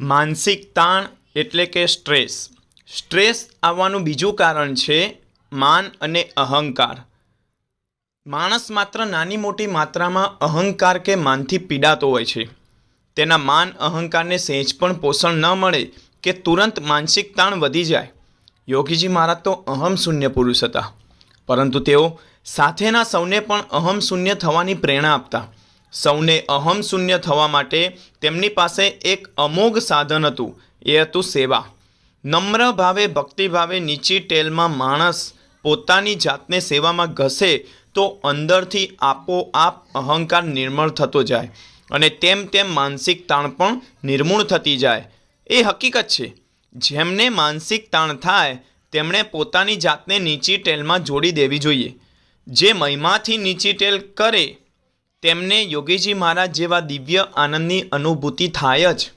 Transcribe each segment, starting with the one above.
માનસિક તાણ એટલે કે સ્ટ્રેસ. સ્ટ્રેસ આવવાનું બીજું કારણ છે માન અને અહંકાર. માણસ માત્ર નાની મોટી માત્રામાં અહંકાર કે માનથી પીડાતો હોય છે. તેના માન અહંકારને સહેજ પણ પોષણ ન મળે કે તુરંત માનસિક તાણ વધી જાય. યોગીજી મહારાજ તો અહમ શૂન્ય પુરુષ હતા. પરંતુ તેઓ સાથેના સૌને પણ અહમ શૂન્ય થવાની પ્રેરણા આપતા. સૌને અહમ શૂન્ય થવા માટે તેમની પાસે એક અમોઘ સાધન હતું, એ હતું સેવા. નમ્ર ભાવે ભક્તિભાવે નીચી ટેલમાં માણસ પોતાની જાતને સેવામાં ઘસે તો અંદરથી આપોઆપ અહંકાર નિર્મળ થતો જાય અને તેમ તેમ માનસિક તાણ પણ નિર્મૂળ થતી જાય. એ હકીકત છે, જેમને માનસિક તાણ થાય, તેમણે પોતાની જાતને નીચી ટેલમાં જોડી દેવી જોઈએ. જે મહિમાથી નીચી ટેલ કરે તેમને યોગીજી મહારાજ જેવા દિવ્ય આનંદની અનુભૂતિ થાય જ.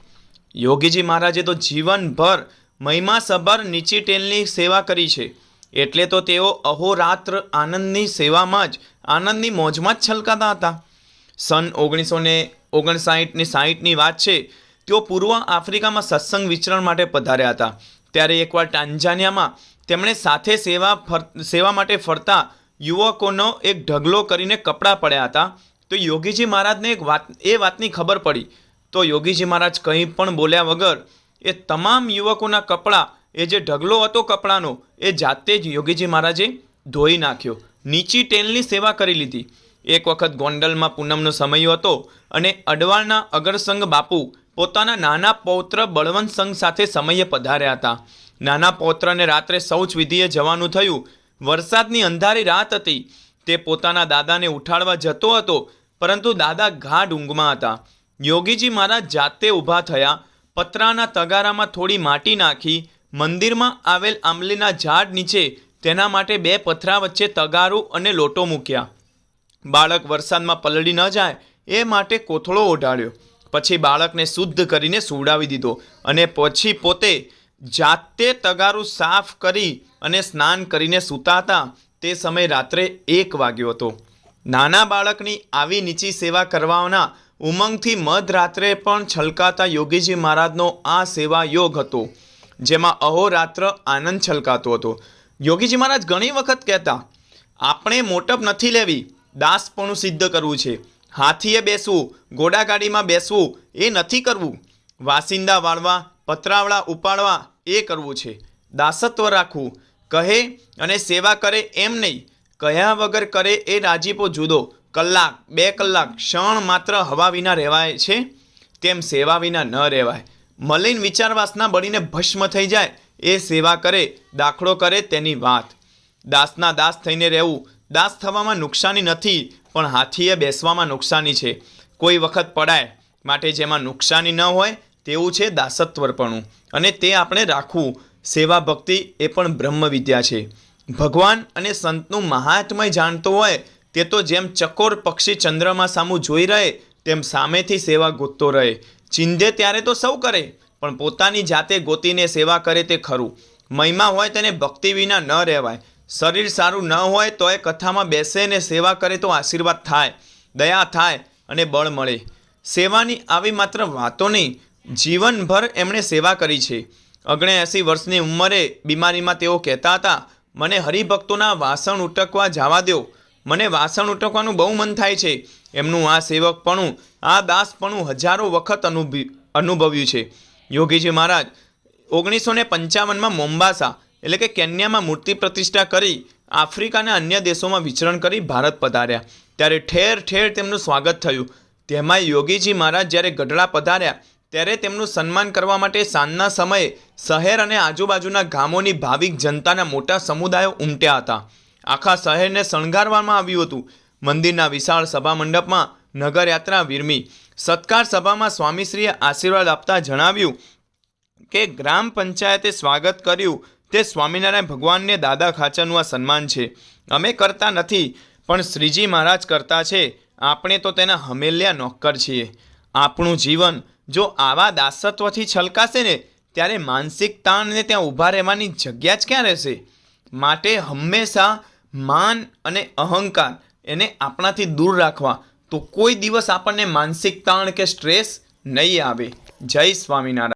યોગીજી મહારાજે તો જીવનભર મહિમાસભર નીચી ટેલની સેવા કરી છે. એટલે તો તેઓ અહોરાત્ર આનંદની સેવામાં જ, આનંદની મોજમાં જ છલકાતા હતા. સન ઓગણીસો ને ઓગણસાઠની સાહીઠની વાત છે, તેઓ પૂર્વ આફ્રિકામાં સત્સંગ વિચરણ માટે પધાર્યા હતા. ત્યારે એકવાર ટાંઝાનિયામાં તેમણે સાથે સેવા ફર, સેવા માટે ફરતા યુવકોનો એક ઢગલો કરીને કપડાં પડ્યા હતા. તો યોગીજી મહારાજને એક વાત એ વાતની ખબર પડી. તો યોગીજી મહારાજ કંઈ પણ બોલ્યા વગર એ તમામ યુવકોના કપડાં, એ જે ઢગલો હતો કપડાંનો, એ જાતે જ યોગીજી મહારાજે ધોઈ નાખ્યો. નીચી ટેલની સેવા કરી લીધી. એક વખત ગોંડલમાં પૂનમનો સમય હતો અને અડવાળના અગરસંગ બાપુ પોતાના નાના પૌત્ર બળવંત સંઘ સાથે સમયે પધાર્યા હતા. નાના પૌત્રને રાત્રે શૌચ વિધિએ જવાનું થયું. વરસાદની અંધારી રાત હતી. તે પોતાના દાદાને ઉઠાડવા જતો હતો, પરંતુ દાદા ગાઢ ઊંઘમાં હતા. યોગીજી મહારાજ જાતે ઊભા થયા, પતરાના તગારામાં થોડી માટી નાખી, મંદિરમાં આવેલ આંબલીના ઝાડ નીચે તેના માટે બે પથરા વચ્ચે તગારું અને લોટો મૂક્યા. બાળક વરસાદમાં પલળી ન જાય, એ માટે કોથળો ઓઢાડ્યો પછી બાળકને શુદ્ધ કરીને સુવડાવી દીધો અને પછી પોતે જાતે તગારું સાફ કરી અને સ્નાન કરીને સૂતા હતા. તે સમય રાત્રે એક વાગ્યો હતો. નાના બાળકની આવી નીચી સેવા કરવાના ઉમંગથી મધરાત્રે પણ છલકાતા યોગીજી મહારાજનો આ સેવા યોગ હતો, જેમાં અહોરાત્ર આનંદ છલકાતો હતો. યોગીજી મહારાજ ઘણી વખત કહેતા, આપણે મોટપ નથી લેવી, દાસપણું સિદ્ધ કરવું છે. હાથીએ બેસવું, ઘોડાગાડીમાં બેસવું, એ નથી કરવું. વાસિંદા વાળવા, પતરાવળા ઉપાડવા, એ કરવું છે. દાસત્વ રાખવું કહે અને સેવા કરે એમ નહીં. કહ્યા વગર કરે એ રાજીપો જુદો. કલાક, બે કલાક, ક્ષણ માત્ર હવા વિના રહેવાય છે. તેમ સેવા વિના ન રહેવાય. મલિન વિચારવાસના બળીને ભસ્મ થઈ જાય. એ સેવા કરે, દાખલો કરે તેની વાત. દાસના દાસ થઈને રહેવું. દાસ થવામાં નુકસાની નથી, પણ હાથીએ બેસવામાં નુકસાની છે. કોઈ વખત પડાય માટે જેમાં નુકસાની ન હોય, તેવું છે દાસત્વરપણું. અને તે આપણે રાખવું. સેવા ભક્તિ એ પણ બ્રહ્મ વિદ્યા છે. ભગવાન અને સંતનું મહાત્મય જાણતો હોય, તે તો જેમ ચકોર પક્ષી ચંદ્રમાં સામું જોઈ રહે, તેમ સામેથી સેવા ગોતતો રહે. ચિંધે ત્યારે તો સૌ કરે, પણ પોતાની જાતે ગોતીને સેવા કરે તે ખરું. મહિમા હોય તેને ભક્તિ વિના ન રહેવાય. શરીર સારું ન હોય તો એ કથામાં બેસે ને સેવા કરે તો આશીર્વાદ થાય, દયા થાય અને બળ મળે. સેવાની આવી માત્ર વાતો નહીં, જીવનભર એમણે સેવા કરી છે. અગણેએંસી વર્ષની ઉંમરે બીમારીમાં તેઓ કહેતા હતા, મને હરિભક્તોના વાસણ ઉટકવા જવા દો. મને વાસણ ઉટકવાનું બહુ મન થાય છે. એમનું આ સેવકપણું, આ દાસપણું હજારો વખત અનુભવી અનુભવ્યું છે. યોગીજી મહારાજ ઓગણીસો ને પંચાવનમાં મોમ્બાસા, એટલે કે કેન્યામાં મૂર્તિ પ્રતિષ્ઠા કરી, આફ્રિકાના અન્ય દેશોમાં વિચરણ કરી ભારત પધાર્યા. ત્યારે ઠેર ઠેર તેમનું સ્વાગત થયું. તેમાં યોગીજી મહારાજ જ્યારે ગઢડા પધાર્યા ત્યારે તેમનું સન્માન કરવા માટે સાંજના સમયે શહેર અને આજુબાજુના ગામોની ભાવિક જનતાના મોટા સમુદાયો ઉમટ્યા હતા. આખા શહેરને શણગારવામાં આવ્યું હતું. મંદિરના વિશાળ સભા મંડપમાં નગરયાત્રા વિરમી. સત્કાર સભામાં સ્વામીશ્રીએ આશીર્વાદ આપતા જણાવ્યું કે ગ્રામ પંચાયતે સ્વાગત કર્યું. તે સ્વામિનારાયણ ભગવાનને દાદા ખાચરનું આ સન્માન છે. અમે કરતા નથી, પણ શ્રીજી મહારાજ કરતા છે. આપણે તો તેના હમેલિયા નોકર છીએ. આપણું જીવન જો આવા દાસત્વથી છલકાશે ને, ત્યારે માનસિક તાણને ત્યાં ઊભા રહેવાની જગ્યા જ ક્યાં રહેશે? માટે હંમેશા માન અને અહંકાર એને આપણાથી દૂર રાખવા. તો કોઈ દિવસ આપણને માનસિક તાણ કે સ્ટ્રેસ નહીં આવે. જય સ્વામિનારાયણ.